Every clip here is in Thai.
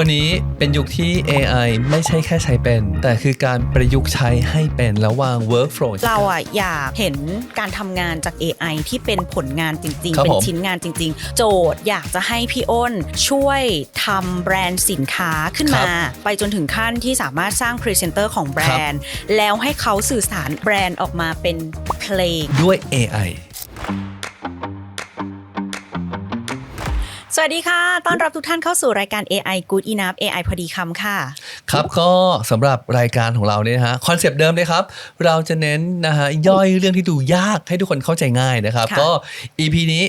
วันนี้เป็นยุคที่ AI ไม่ใช่แค่ใช้เป็น แต่คือการประยุกต์ใช้ให้เป็นแล้ววาง workflow เราอะอยากเห็นการทำงานจาก AI ที่เป็นผลงานจริงครัๆบเป็นผมชิ้นงานจริง ๆ โจทย์อยากจะให้พี่อ้นช่วยทำแบรนด์สินค้าขึ้นมา ไปจนถึงขั้นที่สามารถสร้างพรีเซนเตอร์ของแบรนด์ แล้วให้เขาสื่อสารแบรนด์ออกมาเป็นเพลงด้วย AI สวัสดีค่ะ ต้อนรับทุกท่านเข้าสู่รายการ AI Good Enough AI พอดีคำค่ะ ครับก็สำหรับรายการของเราเนี่ยนะฮะคอนเซปต์เดิมเลยครับ เราจะเน้นนะฮะย่อยเรื่องที่ดูยากให้ทุกคนเข้าใจง่ายนะครับค่ะก็ EP นี้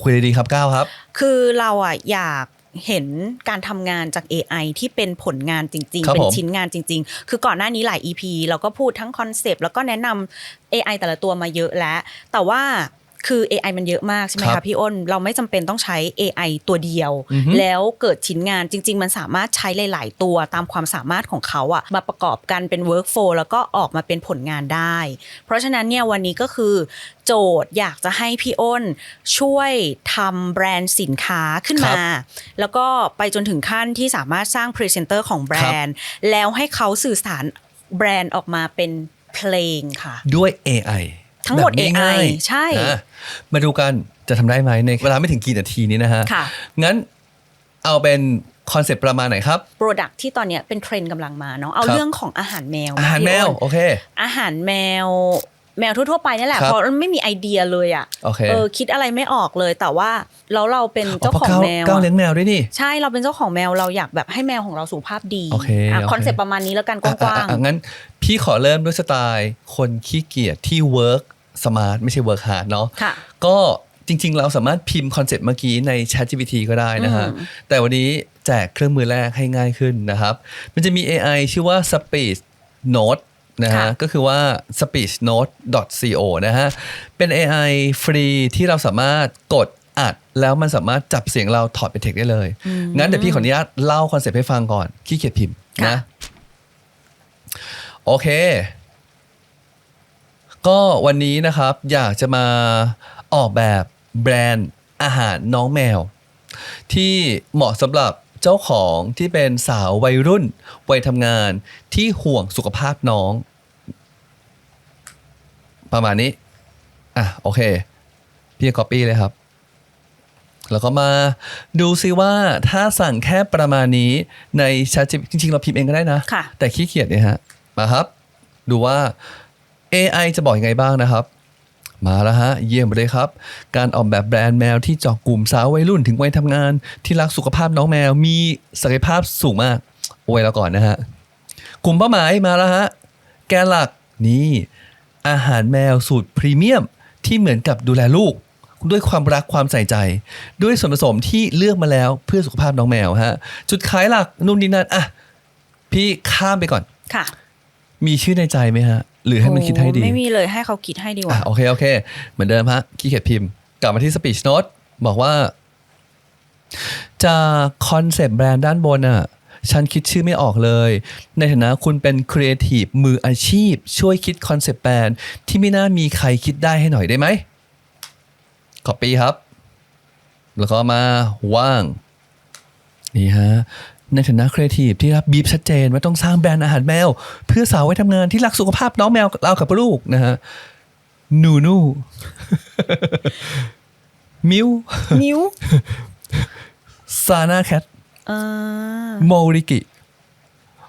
คุยดีๆครับก้าวครับ คือเราอะอยากเห็นการทำงานจาก AI ที่เป็นผลงานจริงครัๆบเป็นผมชิ้นงานจริง ๆ คือก่อนหน้านี้หลาย EP เราก็พูดทั้งคอนเซปต์แล้วก็แนะนำ AI แต่ละตัวมาเยอะแล้ว แต่ว่า คือ AI มันเยอะมากใช่ไหมครัคะบพี่อ้น เราไม่จำเป็นต้องใช้ AI ตัวเดียวอือฮึแล้วเกิดชิ้นงานจริง ๆ มันสามารถใช้หลาย ๆ ตัวตามความสามารถของเขาอะมาประกอบกันเป็น workflow แล้วก็ออกมาเป็นผลงานได้ เพราะฉะนั้นเนี่ยวันนี้ก็คือโจทย์อยากจะให้พี่อ้นช่วยทำแบรนด์สินค้าขึ้นครัมาบแล้วก็ไปจนถึงขั้นที่สามารถสร้างพรีเซนเตอร์ของแบรนด์ แล้วให้เขาสื่อสารแบรนด์ออกมาเป็นเพลงค่ะ ด้วย AI ทั้งหมดแบบง่าย AI ๆใช่อะมาดูกันจะทำได้ไหมในเวลาไม่ถึงกี่นาทีนี้นะฮะค่ะงั้นเอาเป็นคอนเซปต์ประมาณไหนครับโปรดักที่ตอนเนี้ยเป็นเทรนด์กำลังมาเนาะเอาครับเรื่องของอาหารแมวอาหารพี่แมวอ้นโอเค อาหารแมว แมวทั่วๆไปนี่แหละครับเพราะไม่มีไอเดียเลยอะโอเคเออคิดอะไรไม่ออกเลยแต่ว่าแล้วเราเป็นเจ้าของก้วแมวก้าวอะเลี้ยงแมวด้วยนี่ใช่เราเป็นเจ้าของแมวเราอยากแบบให้แมวของเราสุขภาพดีโอเคะโอเคคอนเซ็ปต์ประมาณนี้แล้วกันกอะว้างอะอะงั้นพี่ขอเริ่มด้วยสไตล์ คนขี้เกียจที่ work smart ไม่ใช่ work hard เนาะๆค่ะก็จริง ๆ เราสามารถพิมพ์คอนเซ็ปต์เมื่อกี้ใน ChatGPT ก็ได้นะฮะอืมแต่วันนี้แจกเครื่องมือแรกให้ง่ายขึ้นนะครับ มันจะมี AI ชื่อว่า Speech Note นะฮะค่ะก็คือว่า speechnote.co นะฮะ เป็น AI ฟรีที่เราสามารถกดอัด แล้วมันสามารถจับเสียงเราถอดเป็นเทคได้เลย งั้นเดี๋ยวพี่ขออนุญาตเล่าคอนเซ็ปต์ให้ฟังก่อน ขี้เกียจพิมพ์นะ โอเค ก็วันนี้นะครับอยากจะมาออกแบบแบรนด์อาหารน้องแมว ที่เหมาะสำหรับเจ้าของที่เป็นสาววัยรุ่นวัยทำงานที่ห่วงสุขภาพน้อง ประมาณนี้ อะ โอเค พี่ก๊อปปี้เลยครับ แล้วก็มาดูซิว่าถ้าสั่งแค่ประมาณนี้ใน Chat GPT จริง ๆ เราพิมพ์เองก็ได้นะค่ะแต่ขี้เกียจเนี่ยฮะ มาครับ ดูว่า AI จะบอกยังไงบ้างนะครับ มาแล้วฮะ เยี่ยมไปเลยครับ การออกแบบแบรนด์แมวที่เจาะกลุ่มสาววัยรุ่นถึงวัยทำงาน ที่รักสุขภาพน้องแมวมีศักยภาพสูงมากโอ้ยแล้วก่อนนะฮะ กลุ่มเป้าหมายมาแล้วฮะ แกนหลักนี่อาหารแมวสูตรพรีเมียมที่เหมือนกับดูแลลูก ด้วยความรักความใส่ใจ ด้วยส่วนผสมที่เลือกมาแล้วเพื่อสุขภาพน้องแมวฮะ จุดขายหลักนู่นนี่นั่นอะ พี่ข้ามไปก่อนค่ะ มีชื่อในใจไหมฮะ หรือให้มันคิดให้ดีโอ้ไม่มีเลยให้เขาคิดให้ดีกอะว่า โอเค โอเค เหมือนเดิมฮะขี้เกียจพิมพ์ กลับมาที่ Speech Note บอกว่าจากคอนเซปต์แบรนด์ด้านบนอะฉันคิดชื่อไม่ออกเลย ในฐานะคุณเป็นครีเอทีฟมืออาชีพ ช่วยคิดคอนเซปต์แบรนด์ที่ไม่น่ามีใครคิดได้ให้หน่อยได้ไหม copy ครับ แล้วก็มาว่าง นี่ฮะ ในฐานะครีเอทีฟที่รับบีบชัดเจนว่าต้องสร้างแบรนด์อาหารแมว เพื่อสาวไว้ทำงานที่รักสุขภาพน้องแมวเรากับลูกนะฮะนูนูมิวนิ้วซาน่าแคทเออโมริกิ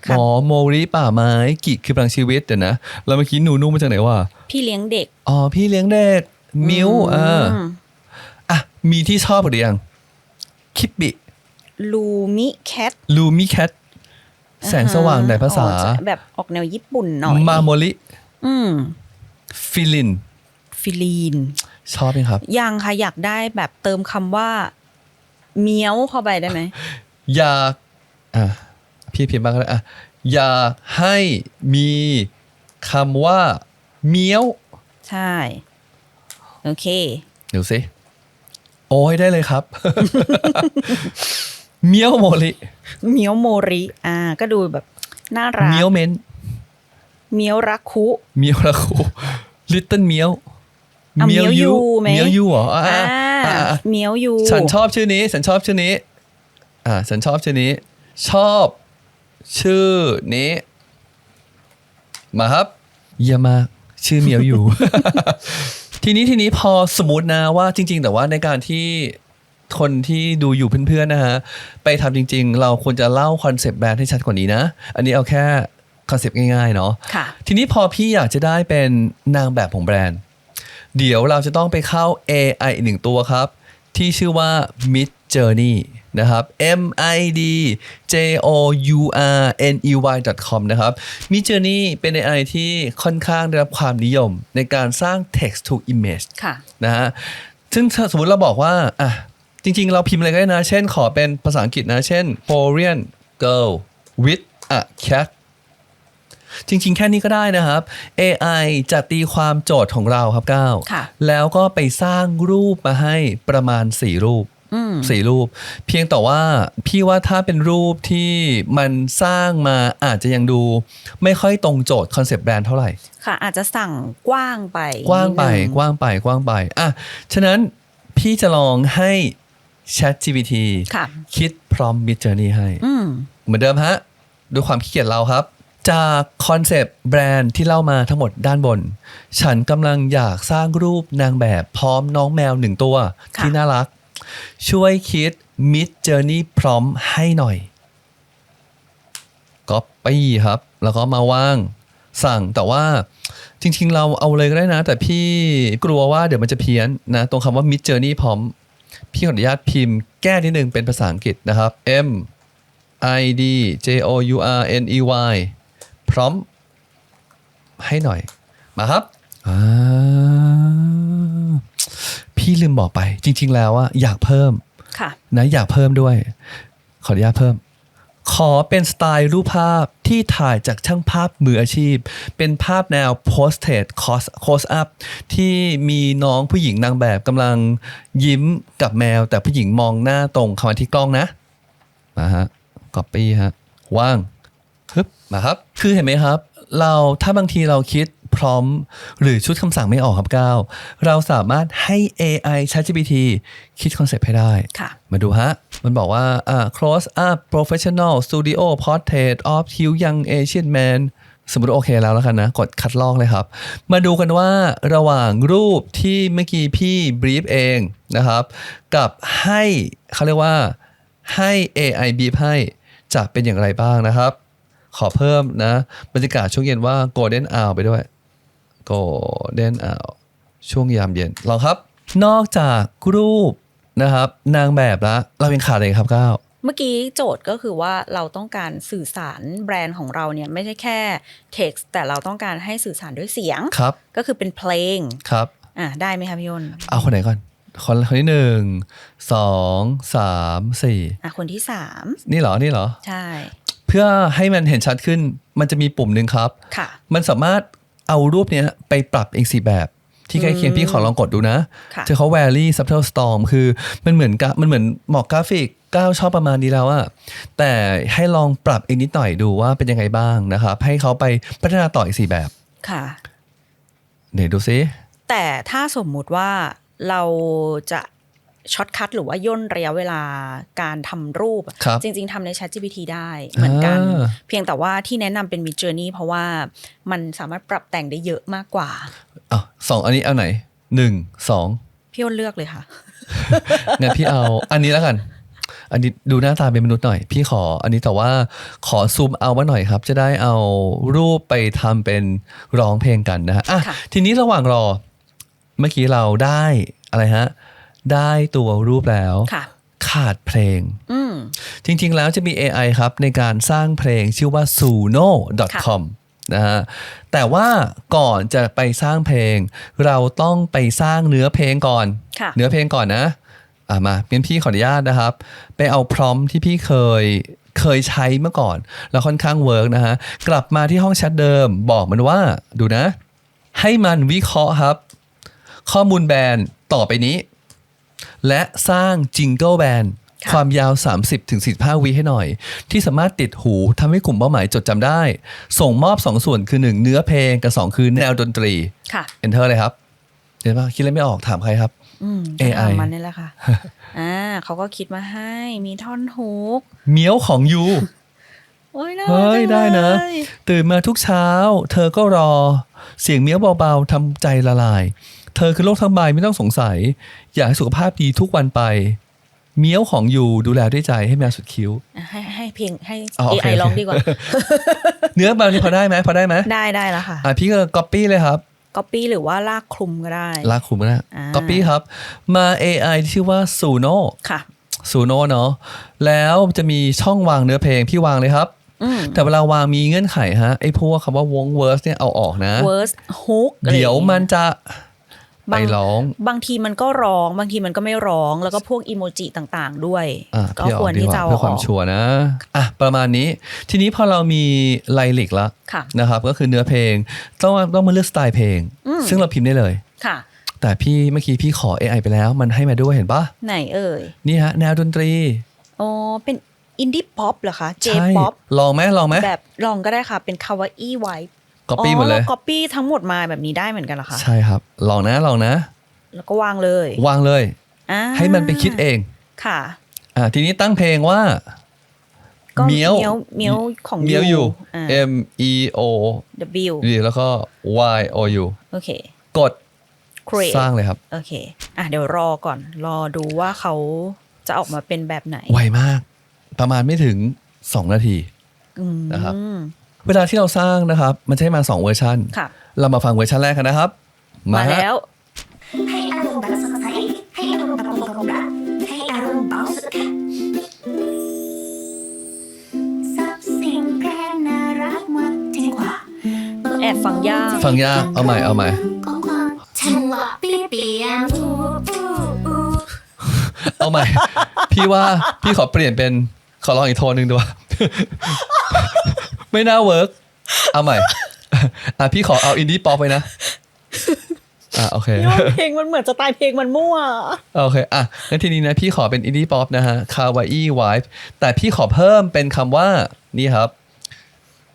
ครับอ๋อโมริป่าไม้กิคือพลังชีวิตเดี๋ยวนะแล้วเมื่อกี้นูนูมาจากไหนวะพี่เลี้ยงเด็ก อ๋อ พี่เลี้ยงเด็ก มิวเออมอะ มีที่ชอบหรือยังคิปบิ ลูมิแคทลูมิแคทแสงสว่างในภาษาอ๋อจะแบบออกแนวญี่ปุ่นหน่อยมาโมริอืมฟิลิน ฟิลีน ชอบไหมครับ ยังค่ะ อยากได้แบบเติมคำว่า เมี้ยวเข้าไปได้ไหม อยากอะพี่พิมพ์บ้างก็ได้อะอยากให้มีคำว่า เมี้ยว ใช่ โอเค เดี๋ยวสิ โอ้ยได้เลยครับ เมี้ยวโมริเมี้ยวโมริ อ่า ก็ดูแบบน่ารักเมี้ยวเมนเมี้ยวรักคุเมี้ยวละคูลิตเติ้ลเมี้ยวอะเมี้ยวยูไหมเมี้ยวยูเหรออะอ่าอะอะอะเมี้ยวยูฉันชอบชื่อนี้ ฉันชอบชื่อนี้ อ่า ฉันชอบชื่อนี้ ชอบ ชื่อนี้ มาครับเยี่ยมมากชื่อเหมียวอยู่ ทีนี้ทีนี้พอสมมตินะว่าจริง ๆ แต่ว่าในการที่ คนที่ดูอยู่เพื่อนๆนะฮะไปทำจริง ๆ เราควรจะเล่าคอนเซปต์แบรนด์ให้ชัดกว่านี้นะ อันนี้เอาแค่คอนเซปต์ง่ายๆเนาะค่ะทีนี้พอพี่อยากจะได้เป็นนางแบบของแบรนด์ เดี๋ยวเราจะต้องไปเข้า AI อีกหนึ่งตัวครับ ที่ชื่อว่า Mid Journey นะครับ M I D J O U R N E Y com นะครับ Mid Journey เป็น AI ที่ค่อนข้างได้รับความนิยมในการสร้าง text to image ค่ะนะฮะซึ่งถ้าสมมติเราบอกว่าอะ จริง ๆ เราพิมพ์อะไรก็ได้นะ เช่นขอเป็นภาษาอังกฤษนะ เช่น Korean girl with a cat จริง ๆ แค่นี้ก็ได้นะครับ AI จะตีความโจทย์ของเราครับก้าวค่ะแล้วก็ไปสร้างรูปมาให้ประมาณ 4 รูปอืมสี่รูป เพียงแต่ว่าพี่ว่าถ้าเป็นรูปที่มันสร้างมาอาจจะยังดูไม่ค่อยตรงโจทย์คอนเซปต์แบรนด์เท่าไหร่ ค่ะ อาจจะสั่งกว้างไป กว้างไปนิดนึกว้างไปกว้างไปอะฉะนั้นพี่จะลองให้ Chat GPT ค่ะ คิดพร้อม Mid Journey ให้ อืม เหมือนเดิมฮะด้วยความขี้เกียจเราครับ จากคอนเซปต์แบรนด์ที่เล่ามาทั้งหมดด้านบน ฉันกำลังอยากสร้างรูปนางแบบพร้อมน้องแมวหนึ่งตัว ค่ะ ที่น่ารัก ช่วยคิด Mid Journey พร้อมให้หน่อยก็ปี้ครับ แล้วก็มาว่าง สั่งแต่ว่าจริง ๆ เราเอาเลยก็ได้นะ แต่พี่กลัวว่าเดี๋ยวมันจะเพี้ยนนะ ตรงคำว่า Mid Journey พร้อม พี่ขออนุญาตพิมพ์แก้นิดนึงเป็นภาษาอังกฤษนะครับ M I D J O U R N E Y พร้อม ให้หน่อย มาครับอ่าพี่ลืมบอกไป จริง ๆ แล้วอะอยากเพิ่มค่ะนะอยากเพิ่มด้วย ขออนุญาตเพิ่ม ขอเป็นสไตล์รูปภาพที่ถ่ายจากช่างภาพมืออาชีพ เป็นภาพแนว posted close close up ที่มีน้องผู้หญิงนางแบบกำลังยิ้มกับแมว แต่ผู้หญิงมองหน้าตรงเข้ามาที่กล้องนะมาฮะ copy ฮะว่างฮึบมาครับ คือเห็นไหมครับ เราถ้าบางทีเราคิด พร้อม หรือชุดคำสั่งไม่ออกครับก้าวเราสามารถให้ AI ChatGPT คิดคอนเซปต์ให้ได้ค่ะมาดูฮะ มันบอกว่าอ่า close up professional studio portrait of cute young Asian man สมมติโอเคแล้วแล้วกันนะ กดคัดลอกเลยครับ มาดูกันว่าระหว่างรูปที่เมื่อกี้พี่บรีฟเองนะครับ กับให้เขาเรียกว่าให้ AI บีฟให้จะเป็นอย่างไรบ้างนะครับ ขอเพิ่มนะ บรรยากาศช่วงเย็นว่า golden hour ไปด้วย golden hour ช่วงยามเย็นลองครับ นอกจากรูปนะครับ นางแบบละเรายังขาดอะไรครับก้าวเมื่อกี้โจทย์ก็คือว่าเราต้องการสื่อสารแบรนด์ของเราเนี่ยไม่ใช่แค่ text แต่เราต้องการให้สื่อสารด้วยเสียงครับ ก็คือเป็นเพลงครับอะได้ไหมคะพี่ยนต์เอาคนไหนก่อนคนคนที่หนึ่งสองสามสี่อะคนที่สามนี่เหรอนี่เหรอ ใช่ เพื่อให้มันเห็นชัดขึ้นมันจะมีปุ่มหนึ่งครับ ค่ะ มันสามารถ เอารูปเนี้ยไปปรับเองสี่แบบที่ใกล้เคียงพี่ขอลองกดดูนะค่ะเจอเขา Valley Subtle Storm คือมันเหมือนกับมันเหมือนหมอกกราฟิกก้าวชอบประมาณนี้แล้วอะแต่ให้ลองปรับเองนิดหน่อยดูว่าเป็นยังไงบ้างนะครับให้เขาไปพัฒนาต่ออีกสี่แบบค่ะเดี๋ยวดูซิแต่ถ้าสมมุติว่าเราจะ ช็อตคัทหรือว่าย่นระยะเวลาการทำรูป ครับจริง ๆทำใน ChatGPT ได้เหมือนกัน อ่า เพียงแต่ว่าที่แนะนำเป็น Mid Journey เพราะว่ามันสามารถปรับแต่งได้เยอะมากกว่า อะสองอันนี้เอาไหนหนึ่งสองพี่ยนเลือกเลยค่ะ งั้นพี่เอา อันนี้แล้วกัน อันนี้ดูหน้าตาเป็นมนุษย์หน่อย พี่ขอ อันนี้แต่ว่าขอซูมเอาไว้หน่อยครับ จะได้เอารูปไปทำเป็นร้องเพลงกันนะฮะอะค่ะ ทีนี้ระหว่างรอ เมื่อกี้เราได้อะไรฮะ ได้ตัวรูปแล้วค่ะขาดเพลงอืมจริงๆแล้วจะมี AI ครับในการสร้างเพลงชื่อว่า suno.com นะฮะแต่ว่าก่อนจะไปสร้างเพลง เราต้องไปสร้างเนื้อเพลงก่อนค่ะเนื้อเพลงก่อนนะอ่ามาเป็นพี่ขออนุญาตนะครับ ไปเอาพร้อมที่พี่เคยเคยใช้เมื่อก่อน แล้วค่อนข้างเวิร์กนะฮะ กลับมาที่ห้องแชทเดิม บอกมันว่าดูนะ ให้มันวิเคราะห์ครับ ข้อมูลแบรนด์ต่อไปนี้ และสร้างจิงเกิลแบนค่ะความยาว 30-45 วิให้หน่อย ที่สามารถติดหูทำให้กลุ่มเป้าหมายจดจำได้ ส่งมอบ 2 ส่วนคือ 1 เนื้อเพลงกับ 2 คือแนวดนตรีค่ะ Enter เลยครับเดี๋ยวป่ะคิดอะไรไม่ออกถามใครครับอืม AI มันนี่แหละค่ะอ่าเขาก็คิดมาให้มีท่อนฮุกเมียวของยูโอ้ยน่ารักเฮ้ยจังได้นะเลยตื่นมาทุกเช้า เธอก็รอ เสียงเมียวเบาๆทำใจละลาย เธอคือโลกทั้งใบไม่ต้องสงสัย อยากให้สุขภาพดีทุกวันไป เมียวของยูดูแลด้วยใจให้แมวสุดคิ้วอะให้ให้เพลงให้อ๋อโอเค AI ร้องดีกว่า เนื้อบางทีพอได้ไหมพอได้ไหมได้ได้แล้วค่ะอะพี่ก็ก๊อปปี้เลยครับ ก๊อปปี้หรือว่าลากคลุมก็ได้ ลากคุมนะอ่า ก๊อปปี้ครับ มา AI ที่ชื่อว่าซูโนค่ะ ซูโนเนาะแล้วจะมีช่องวางเนื้อเพลงพี่วางเลยครับ อืมแต่เวลาวางมีเงื่อนไขฮะไอ้พวกคำว่าวงเวิร์สเนี่ยเอาออกนะ verse hook อะไรเดี๋ยวมันจะบาง ไปร้อง บางทีมันก็ร้อง บางทีมันก็ไม่ร้อง แล้วก็พวกอีโมจิต่างๆ ด้วยอะก็พี่เอาควรดีที่กว่าจะเอาเพื่อความออกชัวร์นะอะประมาณนี้ ทีนี้พอเรามีไลลิกแล้วค่ะนะครับ ก็คือเนื้อเพลงต้องต้องมาเลือกสไตล์เพลงอืมซึ่งเราพิมพ์ได้เลยค่ะแต่พี่เมื่อกี้พี่ขอ AI ไปแล้วมันให้มาด้วยเห็นปะไหนเอ่ย นี่ฮะ แนวดนตรีอ๋อเป็นอินดี้ป๊อปเหรอคะเจใช่ป๊อปลองไหมลองไหมแบบลองก็ได้ค่ะ เป็นคาวาอี้ไว ก๊อปปี้หมดเลยก๊อปปี้ทั้งหมดมาแบบนี้ได้เหมือนกันเหรอคะ ใช่ครับ ลองนะลองนะ แล้วก็วางเลย วางเลยอ่าให้มันไปคิดเอง ค่ะ อะทีนี้ตั้งเพลงว่าก็เมียวเมียวเมียวของเมียวอยู่อ่า M E O W แล้วก็ Y O U โอเค กด create สร้างเลยครับ โอเค อะเดี๋ยวรอก่อน รอดูว่าเขาจะออกมาเป็นแบบไหน ไวมาก ประมาณไม่ถึง2นาทีอืมนะครับ เวลาที่เราสร้างนะครับ มันจะให้มา 2 เวอร์ชันค่ะ เรามาฟังเวอร์ชันแรกกันนะครับ มาฮะแล้ว ให้อารมณ์แบบสดใสให้อารมณ์แบบตรงๆรักให้อารมณ์เบาสุดซับสิ่งแกล้งน่ารักมากจริงกว่าแอบฟังยาก ฟังยากเอาใหม่เอาใหม่ ของความฉันว่าปีเปลี่ยนอู้อู้อู้เอาใหม่ พี่ว่าพี่ขอเปลี่ยนเป็นขอลองอีกโทนหนึ่งดูว่า ไม่น่าเวิร์กเอาใหม่ อะพี่ขอเอาอินดี้ป๊อปไปนะ อะโอเคเพลงมันเหมือนจะตายเพลงมันมั่ว โอเค อะงั้นทีนี้นะ พี่ขอเป็นอินดี้ป๊อปนะฮะคาวาอี้ไวฟ์แต่พี่ขอเพิ่มเป็นคำว่า นี่ครับ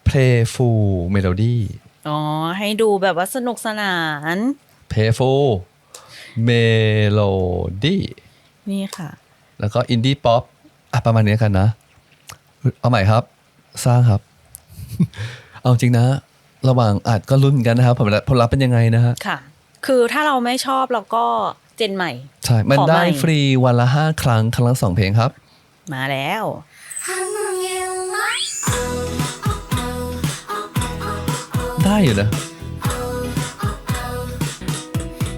playful melody อ๋อ ให้ดูแบบว่าสนุกสนาน playful melody นี่ค่ะ แล้วก็อินดี้ป๊อปอะประมาณนี้กันนะ เอาใหม่ครับ สร้างครับ เอาจริงนะ ระหว่างอัดก็ลุ้นเหมือนกันนะครับผลลัพธ์ผลลัพธ์เป็นยังไงนะฮะค่ะ คือถ้าเราไม่ชอบเราก็เจนใหม่ ใช่ มันขอได้ใหม่ฟรีวันละห้าครั้งครั้งละสองเพลงครับ มาแล้วได้อยู่นะ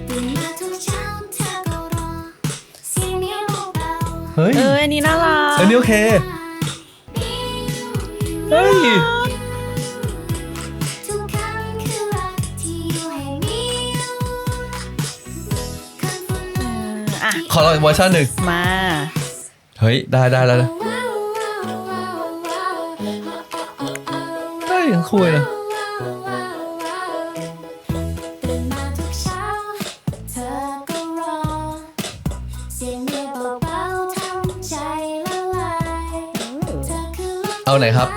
ตื่นมาทุกเช้าเธอก็รอเสียงเมียวเบาเฮ้ย เอออันนี้น่ารักอันนี้โอเค เฮ้ย ขอลองอีกเวอร์ชันหนึ่งมา เฮ้ย ได้ได้ได้ได้ได้ยังคุยนะตื่นมาทุกเช้าเธอก็รอเสียงเมียเบาๆทำใจละลายเธอคือลมเอาไหนครับ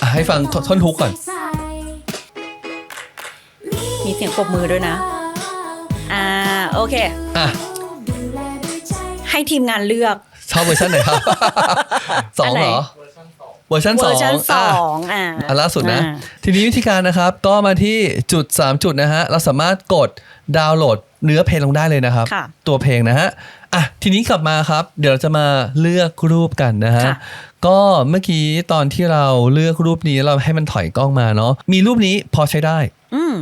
อะให้ฟังทท่อนฮุกก่อน มีเสียงปรบมือด้วยนะ อ่า โอเค อะดูแลด้วย ใจให้ทีมงานเลือกชอบเวอร์ชันไหนครับสองเหรอเวอร์ชันสเวอองร์ชันสอะองอ่าอันล่าสุดนะอ่าทีนี้วิธีการนะครับ ก็มาที่จุด 3 จุดนะฮะ เราสามารถกดดาวน์โหลดเนื้อเพลงลงได้เลยนะครับค่ะตัวเพลงนะฮะอะทีนี้กลับมาครับ เดี๋ยวเราจะมาเลือกรูปกันนะฮะค่ะก็เมื่อกี้ตอนที่เราเลือกรูปนี้เราให้มันถอยกล้องมาเนาะมีรูปนี้พอใช้ได้ อืม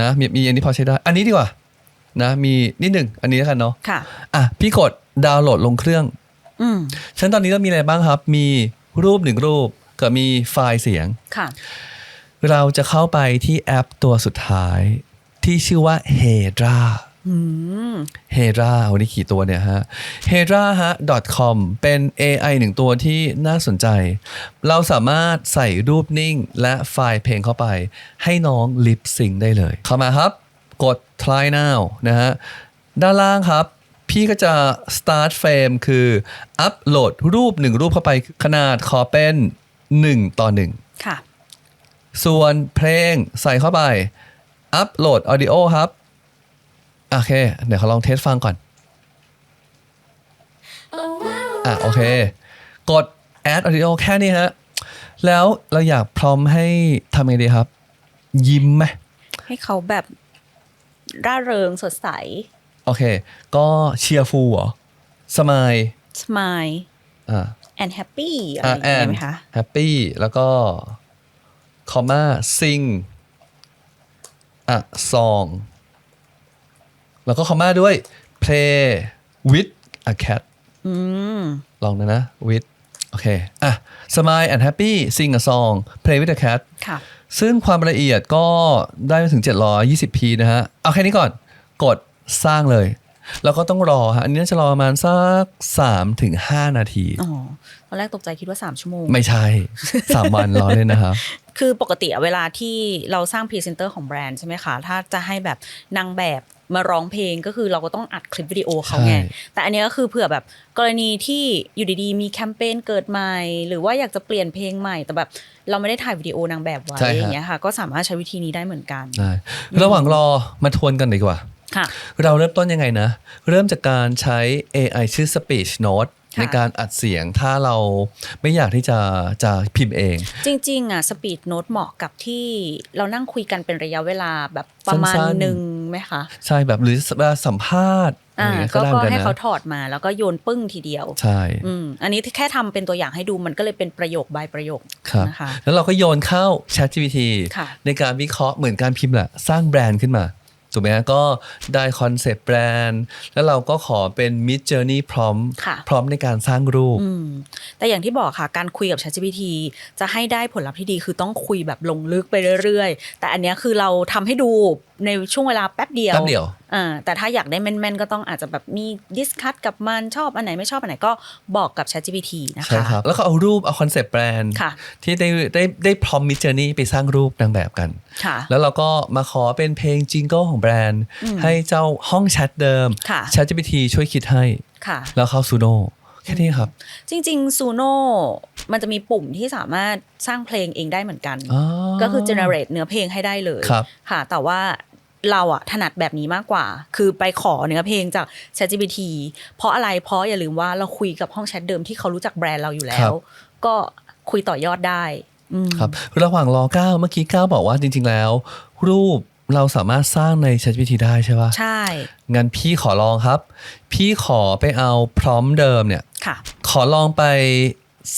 นะมีมีอันนี้พอใช้ได้ อันนี้ดีกว่า นะ มีนิดหนึ่งอันนี้แล้วกันเนาะค่ะอะพี่กด ดาวน์โหลดลงเครื่องอืมฉันตอนนี้เรามีอะไรบ้างครับ มีรูปหนึ่งรูปกับมีไฟล์เสียงค่ะเราจะเข้าไปที่แอปตัวสุดท้าย ที่ชื่อว่า Hedra อืม Hedra วันนี้กี่ตัวเนี่ยฮะ Hedra ฮะ .com เป็น AI หนึ่งตัวที่น่าสนใจ เราสามารถใส่รูปนิ่งและไฟล์เพลงเข้าไป ให้น้องลิปซิงได้เลย เข้ามาครับ กด try now นะฮะ ด้านล่างครับ พี่ก็จะ start frame คืออัปโหลดรูปหนึ่งรูปเข้าไปขนาดขอเป็น1ต่อ1ค่ะ ส่วนเพลงใส่เข้าไป อัปโหลดออดิโอครับ โอเค เดี๋ยวเขาลองเทสฟังก่อน อะ โอเค กด add audio แค่นี้ฮะ แล้วเราอยากพร้อมให้ทำไงดีครับ ยิ้มไหมให้เขาแบบร่าเริงสดใส โอเค ก็เชียร์ฟูลเหรอสมาย smile อ่า and happy อะไรอ่าอย่างแอเงี้นยไหมคะแฮปปี้แล้วก็คอมาซิงอะซองแล้วก็คอมาด้วย play with a cat อืมลองนะนะ with โอเค อะ smile and happy sing a song play with a cat ค่ะ ซึ่งความละเอียดก็ได้ไปถึง 720p นะฮะ เอาแค่นี้ก่อน กด สร้างเลย แล้วก็ต้องรอฮะอันนี้น่าจะรอประมาณสัก3ถึง5นาที อ๋อตอนแรกตกใจคิดว่า3ชั่วโมง ไม่ใช่3วันรอเลยนะครับ คือปกติอะเวลาที่เราสร้างพรีเซนเตอร์ของแบรนด์ใช่ไหมคะ ถ้าจะให้แบบนางแบบมาร้องเพลงก็คือเราก็ต้องอัดคลิปวิดีโอเขาไงใช่แต่อันเนี้ยก็คือเผื่อแบบกรณีที่อยู่ดีๆ มีแคมเปญเกิดใหม่ หรือว่าอยากจะเปลี่ยนเพลงใหม่ แต่แบบเราไม่ได้ถ่ายวิดีโอนางแบบไว้ใช่ฮะอย่างเงี้ยค่ะ ก็สามารถใช้วิธีนี้ได้เหมือนกันได้ระหว่างรอมาทวนกันดีกว่าค่ะ เราเริ่มต้นยังไงนะ เริ่มจากการใช้ AI ชื่อ Speech Note ค่ะในการอัดเสียงถ้าเราไม่อยากที่จะจะพิมพ์เอง จริง ๆ อะสปีดโน้ตเหมาะกับที่เรานั่งคุยกันเป็นระยะเวลาแบบประมาณสั้นๆหนึ่งไหมคะ ใช่แบบหรือเวลาสัมภาษณ์อะไรอ่าอย่างเงี้ยก็ก็ได้เหก็มือนกันให้นะเขาถอดมาแล้วก็โยนปึ้งทีเดียว ใช่อืมอันนี้แค่ทำเป็นตัวอย่างให้ดูมันก็เลยเป็นประโยคบายประโยคครับนะคะแล้วเราก็โยนเข้า ChatGPT ค่ะในการวิเคราะห์เหมือนการพิมพ์แหละสร้างแบรนด์ขึ้นมา ถูกไหมฮะก็ได้คอนเซปต์แบรนด์ แล้วเราก็ขอเป็น Mid Journey พร้อม ค่ะ พร้อมในการสร้างรูป อืมแต่อย่างที่บอกค่ะการคุยกับ ChatGPT จะให้ได้ผลลัพธ์ที่ดีคือต้องคุยแบบลงลึกไปเรื่อยๆ แต่อันเนี้ยคือเราทำให้ดูในช่วงเวลาแป๊บเดียวแป๊บเดียว อ่าแต่ถ้าอยากได้แม่นๆ ก็ต้องอาจจะแบบมีดิสคัตกับมันชอบอันไหนไม่ชอบอันไหนก็บอกกับ ChatGPT นะคะใช่ครับ แล้วก็เอารูปเอาคอนเซปต์แบรนด์ค่ะที่ได้ได้ได้พร้อม Mid Journey ไปสร้างรูปนางแบบกัน ค่ะ แล้วเราก็มาขอเป็นเพลงจิงเกิลของแบรนด์ให้เจ้าห้องแชทเดิมค่ะ ChatGPT ช่วยคิดให้ค่ะแล้วเข้าซูโน่แค่นี้ครับ จริงๆซูโน่มันจะมีปุ่มที่สามารถสร้างเพลงเองได้เหมือนกันอ๋อก็คือ generate เนื้อเพลงให้ได้เลยครับค่ะ แต่ว่าเราอะถนัดแบบนี้มากกว่า คือไปขอเนื้อเพลงจาก ChatGPT เพราะอะไรเพราะอย่าลืมว่าเราคุยกับห้องแชทเดิมที่เขารู้จักแบรนด์เราอยู่แล้ว ก็คุยต่อยอดได้อืมครับ ระหว่างรอก้าวเมื่อกี้ก้าวบอกว่าจริง ๆ แล้ว รูป เราสามารถสร้างใน ChatGPT ได้ใช่ปะใช่ งั้นพี่ขอลองครับ พี่ขอไปเอาพร้อมเดิมเนี่ยค่ะ ขอลองไป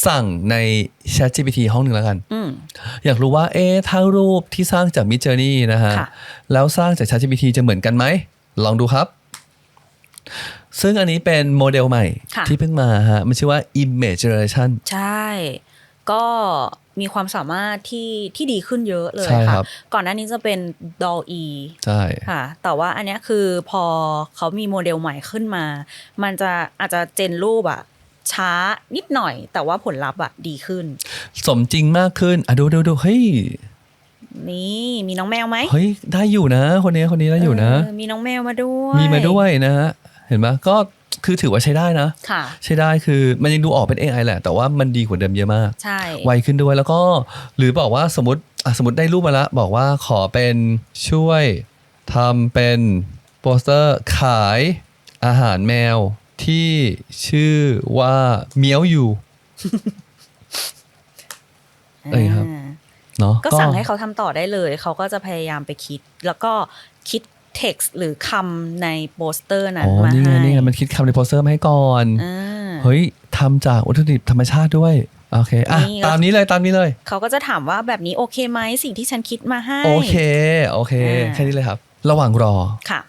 สั่งใน ChatGPT ห้องหนึ่งแล้วกัน อืม อยากรู้ว่าเอ๊ะถ้ารูปที่สร้างจาก Mid Journey นะฮะ ค่ะ แล้วสร้างจาก ChatGPT จะเหมือนกันไหม ลองดูครับ ซึ่งอันนี้เป็นโมเดลใหม่ ค่ะ ที่เพิ่งมาฮะ มันชื่อว่า Image Generation ใช่ ก็ มีความสามารถที่ที่ดีขึ้นเยอะเลยใช่คค่ะรับ ก่อนหน้านี้จะเป็น DALL E ใช่ ค่ะ แต่ว่าอันเนี้ยคือพอเขามีโมเดลใหม่ขึ้นมา มันจะอาจจะเจนรูปอะช้านิดหน่อย แต่ว่าผลลัพธ์อะดีขึ้น สมจริงมากขึ้นอะดูดูดูเฮ้ยนี่มีน้องแมวไหมเฮ้ยได้อยู่นะ คนนี้คนนี้ได้อยู่นะ เมีน้องแมวมาด้วย มีมาด้วยนะฮะเห็นไหมก็ คือถือว่าใช้ได้นะ ค่ะ ใช้ได้คือมันยังดูออกเป็น AI แหละ แต่ว่ามันดีกว่าเดิมเยอะมาก ใช่ ไวขึ้นด้วยแล้วก็หรือบอกว่าสมมติอะสมมติได้รูปมาแล้ว บอกว่าขอเป็นช่วยทำเป็นโปสเตอร์ขายอาหารแมวที่ชื่อว่าเมียวอยู่เอ้ยครับอ่าเนาะ ก็สั่งให้เขาทำต่อได้เลย เขาก็จะพยายามไปคิด แล้วก็คิด text หรือคำในโปสเตอร์นั้อ๋นอมานี่ไงให้นี่ไงมันคิดคำในโปสเตอร์มาให้ก่อนอ่าเฮ้ยทำจากวัตถุดิบธรรมชาติด้วยโอเคอะนี่ก็ตามนี้เลยตามนี้เลย เขาก็จะถามว่าแบบนี้โอเคไหมสิ่งที่ฉันคิดมาให้ โอเค โอเคอ่าแค่นี้เลยครับ ระหว่างรอค่ะ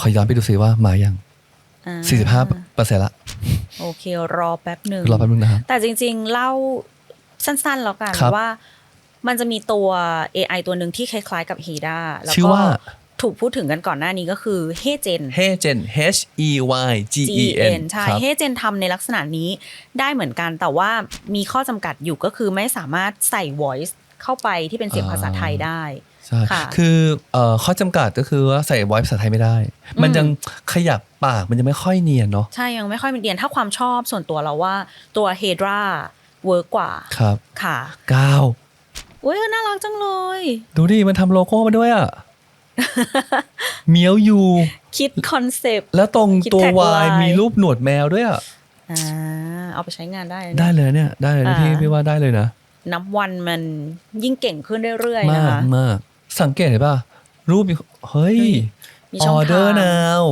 ขอย้อนไปดูซิว่ามายังอ่า45เปอร์เซ็นต์ละ โอเค รอแป๊บหนึ่งรอแป๊บนึงนะครับแต่จริง ๆ เล่าสั้นๆแล้วกันครับว่า มันจะมีตัว AI ตัวหนึ่งที่คล้ายๆกับ Hida แล้วชื่อก็ว่า ถูกพูดถึงกันก่อนหน้านี้ก็คือ Hey Gen Hey Gen H E Y G E N ใช่ครับ Hey Gen ทำในลักษณะนี้ได้เหมือนกันแต่ว่ามีข้อจำกัดอยู่ก็คือไม่สามารถใส่ voice เข้าไปที่เป็นเสียงภาษาไทยได้ใช่ค่ะคือเอ่อข้อจำกัดก็คือว่าใส่ไว้ภาษาไทยไม่ได้ มันอืมยังขยับปากมันจะไม่ค่อยเนียนเนาะใช่ยังไม่ค่อยเป็นเดียนถ้าความชอบส่วนตัวเราว่าตัว Hedra เวิร์กกว่าครับค่ะก้าวอุ้ยน่ารักจังเลย ดูดิมันทำโลโก้มาด้วยอะ เมียวอยู่คิดคอนเซปต์แล้วตรงคิดตัว tagline วายมีรูปหนวดแมวด้วยอะอ่าเอาไปใช้งานได้นะได้เลยเนี่ย ได้เลยนะอ่าพี่พี่ว่าได้เลยนะ นับวันมันยิ่งเก่งขึ้นเรื่อยๆมานะกคะมากสังเกตเห็นป่ะ รูปมีเฮ้ยมีช่อง order ทาง now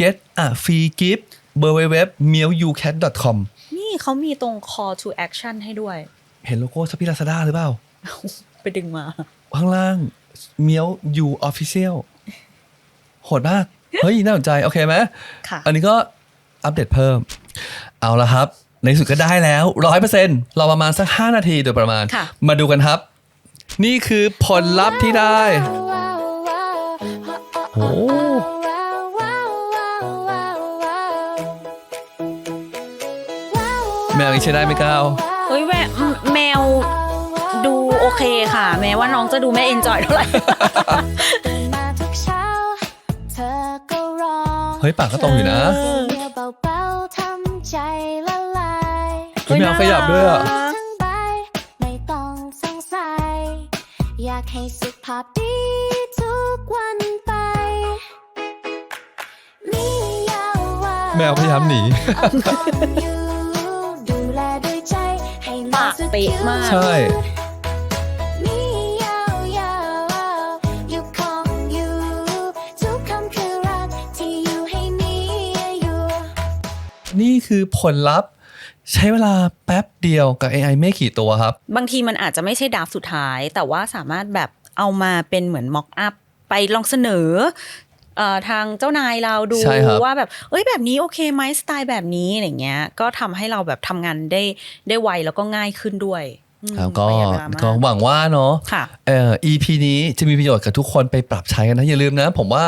get a free gift เบอร์เว็บ m a i l u c a t com นี่เขามีตรง call to action ให้ด้วย เห็นโลโก้ช้อปปี้ลาซาด้าหรือเปล่า ไปดึงมา ข้างล่าง เมียวยูออฟฟิเชียลโหดมาก เฮ้ย น่าสนใจ โอเคไหมค่ะ อันนี้ก็อัปเดตเพิ่ม เอาละครับ ในที่สุดก็ได้แล้วร้อยเปอร์เซ็นต์รอประมาณสัก5นาทีโดยประมาณ ค่ะ มาดูกันครับ นี่คือผลลัพธ์ที่ได้ โอ้ แมวยังใช้ได้ไหมก้าวเฮ้ยแวะแมวดูโอ เคค่ะ แม้ว่าน้องจะดูไม่เอนจอยเท่าไหร่ตื่นมาทุกเช้า เธอก็รอเฮ้ยปากก็ตรงอยู่นะเสียงเดียวเบาๆทำใจละลายเฮ้ยแมวขยับด้วยอะ ทั้งใบไม่ต้องสงสัย อยากให้สุขภาพดีทุกวันไปมียาวว่า แมวพยายามหนีอยู่ดูแลด้วยใจให้ปากเป๊ะมาก ใช่ คือผลลัพธ์ ใช้เวลาแป๊บเดียวกับ AI ไม่กี่ตัวครับ บางทีมันอาจจะไม่ใช่ดราฟต์สุดท้าย แต่ว่าสามารถแบบเอามาเป็นเหมือนม็อกอัพไปลองเสนอเอ่อทางเจ้านายเราดูใช่ครับว่าแบบ เอ้ยแบบนี้โอเคไหมสไตล์แบบนี้อะไรเงี้ย ก็ทำให้เราแบบทำงานได้ได้ไวแล้วก็ง่ายขึ้นด้วยอืมแล้วก็ประหยัดเวลามากก็หวังว่าเนาะค่ะเอ่อ EP นี้จะมีประโยชน์กับทุกคนไปปรับใช้กันนะ อย่าลืมนะ ผมว่า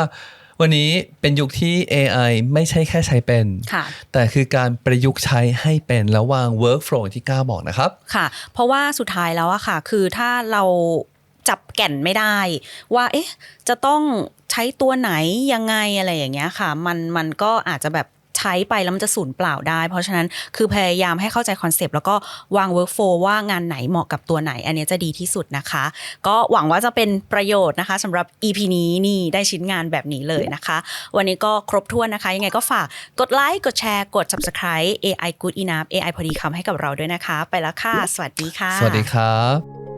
วันนี้เป็นยุคที่ AI ไม่ใช่แค่ใช้เป็นค่ะแต่คือการประยุกต์ใช้ให้เป็นแล้ววาง workflow ที่ก้าวบอกนะครับ ค่ะ เพราะว่าสุดท้ายแล้วอะค่ะ คือถ้าเราจับแก่นไม่ได้ ว่า เอ๊ะ จะต้องใช้ตัวไหนยังไงอะไรอย่างเงี้ยค่ะ มันมันก็อาจจะแบบใช้ไปแล้วมันจะสูญเปล่าได้ เพราะฉะนั้นคือพยายามให้เข้าใจคอนเซปต์แล้วก็วาง workflow ว่างานไหนเหมาะกับตัวไหน อันนี้จะดีที่สุดนะคะ ก็หวังว่าจะเป็นประโยชน์นะคะสำหรับ EP นี้นี่ได้ชิ้นงานแบบนี้เลยนะคะ วันนี้ก็ครบถ้วนนะคะ ยังไงก็ฝากกดไลค์กดแชร์กด subscribe AI Good Enough AI พอดีคำให้กับเราด้วยนะคะ ไปแล้วค่ะ สวัสดีค่ะ สวัสดีครับ